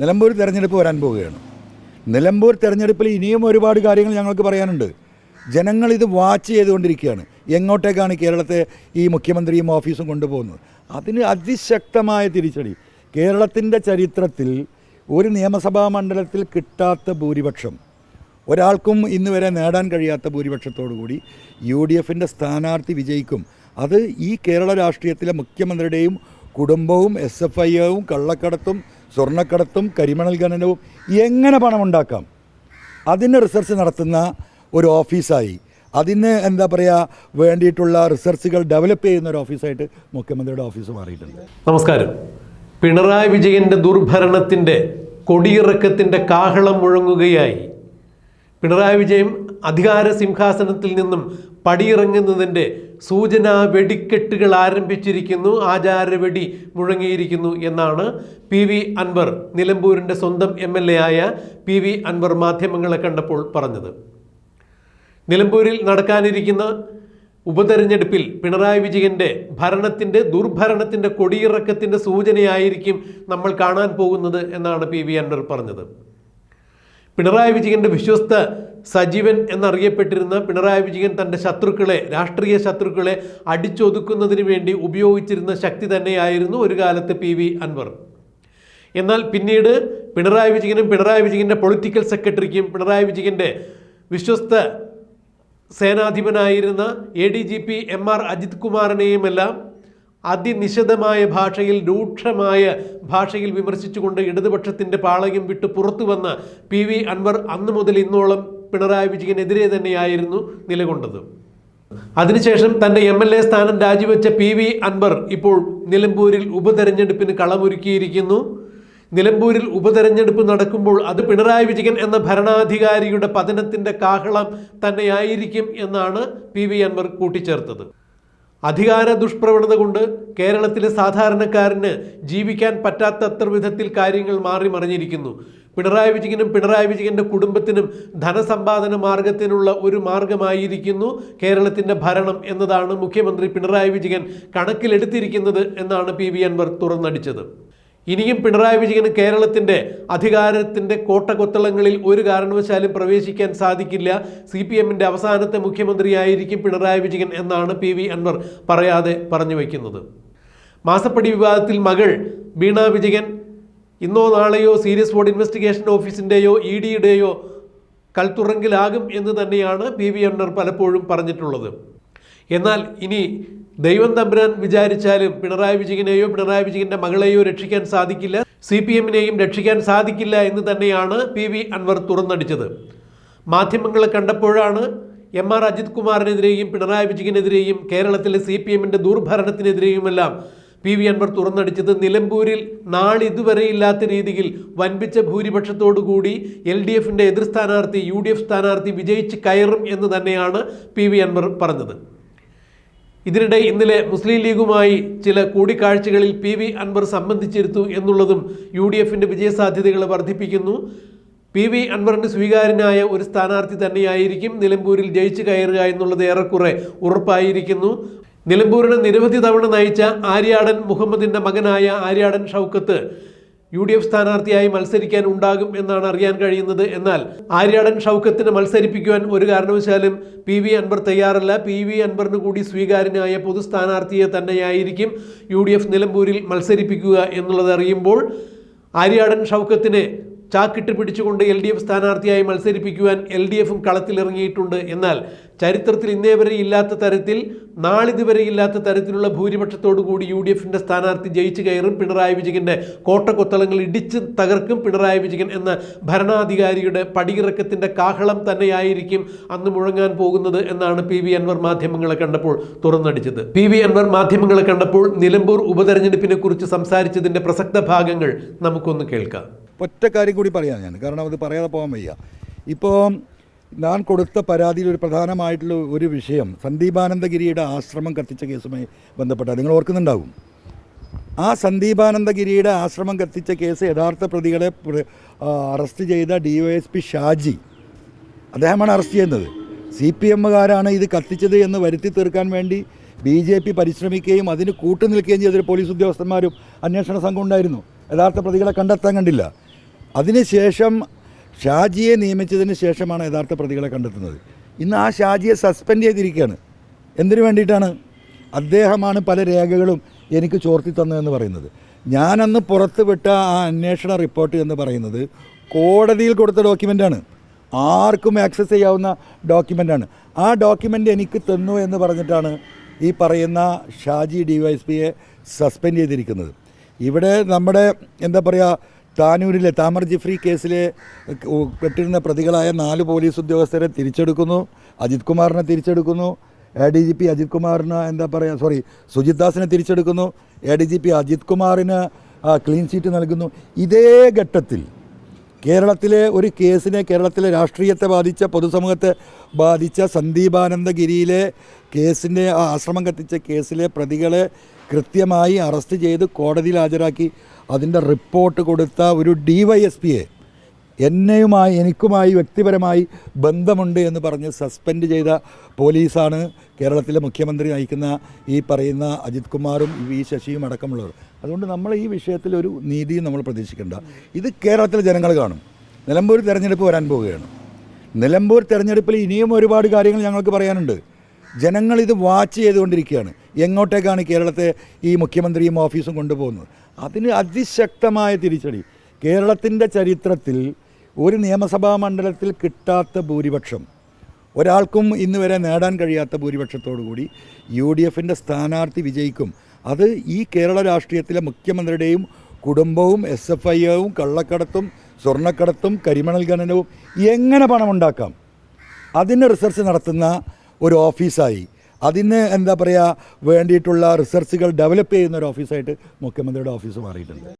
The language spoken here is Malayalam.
നിലമ്പൂർ തിരഞ്ഞെടുപ്പ് വരാൻ പോവുകയാണ്. നിലമ്പൂർ തിരഞ്ഞെടുപ്പിൽ ഇനിയും ഒരുപാട് കാര്യങ്ങൾ ഞങ്ങൾക്ക് പറയാനുണ്ട്. ജനങ്ങൾ ഇത് വാച്ച് ചെയ്തുകൊണ്ടിരിക്കുകയാണ്. എങ്ങോട്ടേക്കാണ് കേരളത്തെ ഈ മുഖ്യമന്ത്രിയും ഓഫീസും കൊണ്ടുപോകുന്നത്? അതിന് അതിശക്തമായ തിരിച്ചടി. കേരളത്തിന്റെ ചരിത്രത്തിൽ ഒരു നിയമസഭാ മണ്ഡലത്തിൽ കിട്ടാത്ത ഭൂരിപക്ഷം ഒരാൾക്കും ഇന്ന് വരെ നേടാൻ കഴിയാത്ത ഭൂരിപക്ഷത്തോടു കൂടി യു ഡി എഫിന്റെ സ്ഥാനാർത്ഥി വിജയിക്കും. അത് ഈ കേരള രാഷ്ട്രീയത്തിലെ മുഖ്യമന്ത്രിയുടെയും കുടുംബവും എസ് എഫ് ഐയും കള്ളക്കടത്തും സ്വർണക്കടത്തും കരിമണൽ ഖനനവും എങ്ങനെ പണമുണ്ടാക്കാം? അതിന് റിസർച്ച് നടത്തുന്ന ഒരു ഓഫീസായി അതിന് എന്താ പറയുക വേണ്ടിയിട്ടുള്ള റിസർച്ചുകൾ ഡെവലപ്പ് ചെയ്യുന്ന ഒരു ഓഫീസായിട്ട് മുഖ്യമന്ത്രിയുടെ ഓഫീസ് മാറിയിട്ടുണ്ട്. നമസ്കാരം. പിണറായി വിജയന്റെ ദുർഭരണത്തിന്റെ കൊടിയിറക്കത്തിന്റെ കാഹളം മുഴങ്ങുകയായി. പിണറായി വിജയൻ അധികാര സിംഹാസനത്തിൽ നിന്നും പടിയിറങ്ങുന്നതിന്റെ സൂചനാ വെടിക്കെട്ടുകൾ ആരംഭിച്ചിരിക്കുന്നു ആചാര വെടി മുഴങ്ങിയിരിക്കുന്നു എന്നാണ് പി വി അൻവർ നിലമ്പൂരിന്റെ സ്വന്തം എം എൽ എ ആയ പി വി അൻവർ മാധ്യമങ്ങളെ കണ്ടപ്പോൾ പറഞ്ഞത്. നിലമ്പൂരിൽ നടക്കാനിരിക്കുന്ന ഉപതെരഞ്ഞെടുപ്പിൽ പിണറായി വിജയന്റെ ഭരണത്തിന്റെ ദുർഭരണത്തിന്റെ കൊടിയിറക്കത്തിന്റെ സൂചനയായിരിക്കും നമ്മൾ കാണാൻ പോകുന്നത് എന്നാണ് പി വി അൻവർ പറഞ്ഞത്. പിണറായി വിജയന്റെ വിശ്വസ്ത സജീവൻ എന്നറിയപ്പെട്ടിരുന്ന പിണറായി വിജയൻ തന്റെ ശത്രുക്കളെ രാഷ്ട്രീയ ശത്രുക്കളെ അടിച്ചൊതുക്കുന്നതിന് വേണ്ടി ഉപയോഗിച്ചിരുന്ന ശക്തി തന്നെയായിരുന്നു ഒരു കാലത്ത് പി വി അൻവർ. എന്നാൽ പിന്നീട് പിണറായി വിജയനും പിണറായി വിജയന്റെ പൊളിറ്റിക്കൽ സെക്രട്ടറിക്കും പിണറായി വിജയന്റെ വിശ്വസ്ത സേനാധിപനായിരുന്ന A D G P M R Ajith കുമാറിനെയുമെല്ലാം അതിനിശിതമായ ഭാഷയിൽ രൂക്ഷമായ ഭാഷയിൽ വിമർശിച്ചുകൊണ്ട് ഇടതുപക്ഷത്തിന്റെ പാളയം വിട്ട് പുറത്തു വന്ന പി വി അൻവർ അന്നു മുതൽ ഇന്നോളം പിണറായി വിജയനെതിരെ തന്നെയായിരുന്നു നിലകൊണ്ടത്. അതിനുശേഷം തന്റെ എം എൽ എ സ്ഥാനം രാജിവെച്ച പി വി അൻവർ ഇപ്പോൾ നിലമ്പൂരിൽ ഉപതെരഞ്ഞെടുപ്പിന് കളമൊരുക്കിയിരിക്കുന്നു. നിലമ്പൂരിൽ ഉപതെരഞ്ഞെടുപ്പ് നടക്കുമ്പോൾ അത് പിണറായി വിജയൻ എന്ന ഭരണാധികാരിയുടെ പതനത്തിന്റെ കാഹളം തന്നെയായിരിക്കും എന്നാണ് പി വി അൻവർ കൂട്ടിച്ചേർത്തത്. അധികാര ദുഷ്പ്രവണത കൊണ്ട് കേരളത്തിലെ സാധാരണക്കാരന് ജീവിക്കാൻ പറ്റാത്തത്ര വിധത്തിൽ കാര്യങ്ങൾ മാറി മറിഞ്ഞിരിക്കുന്നു പിണറായി വിജയനും പിണറായി വിജയന്റെ കുടുംബത്തിനും ധനസമ്പാദന മാർഗത്തിനുള്ള ഒരു മാർഗമായിരിക്കുന്നു കേരളത്തിന്റെ ഭരണം എന്നതാണ് മുഖ്യമന്ത്രി പിണറായി വിജയൻ കണക്കിലെടുത്തിരിക്കുന്നത് എന്നാണ് പി വി അൻവർ തുറന്നടിച്ചത്. ഇനിയും പിണറായി വിജയന് കേരളത്തിന്റെ അധികാരത്തിന്റെ കോട്ടകൊത്തളങ്ങളിൽ ഒരു കാരണവശാലും പ്രവേശിക്കാൻ സാധിക്കില്ല. സി പി എമ്മിന്റെ അവസാനത്തെ മുഖ്യമന്ത്രിയായിരിക്കും പിണറായി വിജയൻ എന്നാണ് പി വി അൻവർ പറയാതെ പറഞ്ഞു വയ്ക്കുന്നത്. മാസപ്പടി വിവാദത്തിൽ മകൾ വീണ വിജയൻ ഇന്നോ നാളെയോ സീരിയസ് ബോർഡ് ഇൻവെസ്റ്റിഗേഷൻ ഓഫീസിന്റെയോ ഇ ഡിയുടെയോ കൽത്തുറങ്കിലാകും എന്ന് തന്നെയാണ് പി വി അൻവർ പലപ്പോഴും പറഞ്ഞിട്ടുള്ളത്. എന്നാൽ ഇനി ദൈവം തമ്പുരാൻ വിചാരിച്ചാലും പിണറായി വിജയനെയോ പിണറായി വിജയന്റെ മകളെയോ രക്ഷിക്കാൻ സാധിക്കില്ല സി പി എമ്മിനെയും രക്ഷിക്കാൻ സാധിക്കില്ല എന്ന് തന്നെയാണ് പി വി അൻവർ തുറന്നടിച്ചത്. മാധ്യമങ്ങളെ കണ്ടപ്പോഴാണ് എം ആർ അജിത് കുമാറിനെതിരെയും പിണറായി വിജയനെതിരെയും കേരളത്തിലെ സി പി എമ്മിന്റെ ദുർഭരണത്തിനെതിരെയുമെല്ലാം പി വി അൻവർ തുറന്നടിച്ചത് നിലമ്പൂരിൽ നാളിതുവരെ ഇല്ലാത്ത രീതിയിൽ വൻപിച്ച ഭൂരിപക്ഷത്തോടുകൂടി എൽ ഡി എഫിന്റെ എതിർ സ്ഥാനാർത്ഥി യു ഡി എഫ് സ്ഥാനാർത്ഥി വിജയിച്ച് കയറും എന്ന് തന്നെയാണ് പി വി അൻവർ പറഞ്ഞത്. ഇതിനിടെ ഇന്നലെ മുസ്ലിം ലീഗുമായി ചില കൂടിക്കാഴ്ചകളിൽ പി വി അൻവർ സംബന്ധിച്ചിരുത്തു എന്നുള്ളതും യു ഡി എഫിന്റെ വിജയസാധ്യതകൾ വർദ്ധിപ്പിക്കുന്നു. പി വി അൻവറിന് സ്വീകാര്യനായ ഒരു സ്ഥാനാർത്ഥി തന്നെയായിരിക്കും നിലമ്പൂരിൽ ജയിച്ചു കയറുക എന്നുള്ളത് ഏറെക്കുറെ ഉറപ്പായിരിക്കുന്നു. നിലമ്പൂരിനെ നിരവധി തവണ നയിച്ച ആര്യാടൻ മുഹമ്മദിന്റെ മകനായ Aryadan Shoukath U D F സ്ഥാനാർത്ഥിയായി മത്സരിക്കാൻ ഉണ്ടാകും എന്നാണ് അറിയാൻ കഴിയുന്നത്. എന്നാൽ ആര്യാടൻ ഷൗക്കത്തിനെ മത്സരിപ്പിക്കുവാൻ ഒരു കാരണവശാലും പി വി അൻവർ തയ്യാറല്ല. പി വി അൻവറിന് കൂടി സ്വീകാര്യനായ പൊതു സ്ഥാനാർത്ഥിയെ തന്നെയായിരിക്കും യു ഡി എഫ് നിലമ്പൂരിൽ മത്സരിപ്പിക്കുക എന്നുള്ളത് അറിയുമ്പോൾ ആര്യാടൻ ഷൗക്കത്തിനെ ചാക്കിട്ട് പിടിച്ചുകൊണ്ട് എൽ ഡി എഫ് സ്ഥാനാർത്ഥിയായി മത്സരിപ്പിക്കുവാൻ എൽ ഡി എഫും കളത്തിലിറങ്ങിയിട്ടുണ്ട്. എന്നാൽ ചരിത്രത്തിൽ ഇന്നേ വരെ ഇല്ലാത്ത തരത്തിൽ നാളിതുവരെ ഇല്ലാത്ത തരത്തിലുള്ള ഭൂരിപക്ഷത്തോടു കൂടി യു ഡി എഫിന്റെ സ്ഥാനാർത്ഥി ജയിച്ചു കയറും പിണറായി വിജയന്റെ കോട്ടക്കൊത്തളങ്ങൾ ഇടിച്ച് തകർക്കും പിണറായി വിജയൻ എന്ന ഭരണാധികാരിയുടെ പടിയിറക്കത്തിന്റെ കാഹളം തന്നെയായിരിക്കും അന്ന് മുഴങ്ങാൻ പോകുന്നത് എന്നാണ് പി വി അൻവർ മാധ്യമങ്ങളെ കണ്ടപ്പോൾ തുറന്നടിച്ചത്. പി വി അൻവർ മാധ്യമങ്ങളെ കണ്ടപ്പോൾ നിലമ്പൂർ ഉപതെരഞ്ഞെടുപ്പിനെ കുറിച്ച് സംസാരിച്ചതിന്റെ പ്രസക്ത ഭാഗങ്ങൾ നമുക്കൊന്ന് കേൾക്കാം. ഒറ്റ കാര്യം കൂടി പറയാം ഞാൻ. കാരണം അത് പറയാതെ പോകാൻ വയ്യ. ഇപ്പോൾ ഞാൻ കൊടുത്ത പരാതിയിൽ ഒരു പ്രധാനമായിട്ടുള്ള ഒരു വിഷയം സന്ദീപാനന്ദഗിരിയുടെ ആശ്രമം കത്തിച്ച കേസുമായി ബന്ധപ്പെട്ട നിങ്ങൾ ഓർക്കുന്നുണ്ടാവും. ആ സന്ദീപാനന്ദഗിരിയുടെ ആശ്രമം കത്തിച്ച കേസ് യഥാർത്ഥ പ്രതികളെ അറസ്റ്റ് ചെയ്ത D Y S P Shaji. അദ്ദേഹമാണ് അറസ്റ്റ് ചെയ്യുന്നത്. സി പി എമ്മുകാരാണ് ഇത് കത്തിച്ചത് എന്ന് വരുത്തി തീർക്കാൻ വേണ്ടി ബി ജെ പി പരിശ്രമിക്കുകയും അതിന് കൂട്ടുനിൽക്കുകയും ചെയ്തൊരു പോലീസ് ഉദ്യോഗസ്ഥന്മാരും അന്വേഷണ സംഘം ഉണ്ടായിരുന്നു. യഥാർത്ഥ പ്രതികളെ കണ്ടെത്താൻ കണ്ടില്ല. അതിനുശേഷം ഷാജിയെ നിയമിച്ചതിന് ശേഷമാണ് യഥാർത്ഥ പ്രതികളെ കണ്ടെത്തുന്നത്. ഇന്ന് ആ ഷാജിയെ സസ്പെൻഡ് ചെയ്തിരിക്കുകയാണ്. എന്തിനു വേണ്ടിയിട്ടാണ്? അദ്ദേഹമാണ് പല രേഖകളും എനിക്ക് ചോർത്തി തന്നതെന്ന് പറയുന്നത്. ഞാനന്ന് പുറത്തുവിട്ട ആ അന്വേഷണ റിപ്പോർട്ട് എന്ന് പറയുന്നത് കോടതിയിൽ കൊടുത്ത ഡോക്യുമെന്റാണ് ആർക്കും ആക്സസ് ചെയ്യാവുന്ന ഡോക്യുമെന്റാണ് ആ ഡോക്യുമെന്റ് എനിക്ക് തന്നു എന്ന് പറഞ്ഞിട്ടാണ് ഈ പറയുന്ന ഷാജി ഡി വൈ എസ് പിയെ സസ്പെൻഡ് ചെയ്തിരിക്കുന്നത്. ഇവിടെ നമ്മുടെ എന്താ പറയുക താനൂരിലെ താമർ ജിഫ്രി കേസിലെ പെട്ടിരുന്ന പ്രതികളായ നാല് പോലീസ് ഉദ്യോഗസ്ഥരെ തിരിച്ചെടുക്കുന്നു. അജിത് കുമാറിനെ തിരിച്ചെടുക്കുന്നു. A D G P Ajith കുമാറിന് എന്താ പറയുക സോറി സുജിത് ദാസിനെ തിരിച്ചെടുക്കുന്നു. A D G P Ajith കുമാറിന് ക്ലീൻ ചീറ്റ് നൽകുന്നു. ഇതേ ഘട്ടത്തിൽ കേരളത്തിലെ ഒരു കേസിനെ കേരളത്തിലെ രാഷ്ട്രീയത്തെ ബാധിച്ച പൊതുസമൂഹത്തെ ബാധിച്ച സന്ദീപാനന്ദഗിരിയിലെ കേസിന്റെ ആ ആശ്രമം കത്തിച്ച കേസിലെ പ്രതികളെ കൃത്യമായി അറസ്റ്റ് ചെയ്ത് കോടതിയിൽ ഹാജരാക്കി. അതിന്റെ റിപ്പോർട്ട് കൊടുത്ത ഒരു ഡി വൈ എസ് പിയെ എന്നെയുമായി എനിക്കുമായി വ്യക്തിപരമായി ബന്ധമുണ്ട് എന്ന് പറഞ്ഞ് സസ്പെൻഡ് ചെയ്ത പോലീസാണ് കേരളത്തിലെ മുഖ്യമന്ത്രി നയിക്കുന്ന ഈ പറയുന്ന അജിത് കുമാറും വി ശശിയും അടക്കമുള്ളവർ. അതുകൊണ്ട് നമ്മൾ ഈ വിഷയത്തിൽ ഒരു നീതിയും നമ്മൾ പ്രതീക്ഷിക്കേണ്ട. ഇത് കേരളത്തിലെ ജനങ്ങൾ കാണും. നിലമ്പൂർ തിരഞ്ഞെടുപ്പ് വരാൻ പോവുകയാണ്. നിലമ്പൂർ തിരഞ്ഞെടുപ്പിൽ ഇനിയും ഒരുപാട് കാര്യങ്ങൾ ഞങ്ങൾക്ക് പറയാനുണ്ട്. ജനങ്ങൾ ഇത് വാച്ച് ചെയ്തുകൊണ്ടിരിക്കുകയാണ്. എങ്ങോട്ടേക്കാണ് കേരളത്തെ ഈ മുഖ്യമന്ത്രിയും ഓഫീസും കൊണ്ടുപോകുന്നത്? അതിന് അതിശക്തമായ തിരിച്ചടി. കേരളത്തിന്റെ ചരിത്രത്തിൽ ഒരു നിയമസഭാ മണ്ഡലത്തിൽ കിട്ടാത്ത ഭൂരിപക്ഷം ഒരാൾക്കും ഇന്ന് വരെ നേടാൻ കഴിയാത്ത ഭൂരിപക്ഷത്തോടു കൂടി യു ഡി എഫിന്റെ സ്ഥാനാർത്ഥി വിജയിക്കും. അത് ഈ കേരള രാഷ്ട്രീയത്തിലെ മുഖ്യമന്ത്രിയുടെയും കുടുംബവും എസ് എഫ് ഐ എവും കള്ളക്കടത്തും സ്വർണക്കടത്തും കരിമണൽ ഖനനവും എങ്ങനെ പണമുണ്ടാക്കാം? അതിന് റിസർച്ച് നടത്തുന്ന ഒരു ഓഫീസായി. അതിന് എന്താ പറയുക വേണ്ടിയിട്ടുള്ള റിസർച്ചുകൾ ഡെവലപ്പ് ചെയ്യുന്ന ഒരു ഓഫീസായിട്ട് മുഖ്യമന്ത്രിയുടെ ഓഫീസ് മാറിയിട്ടുണ്ട്.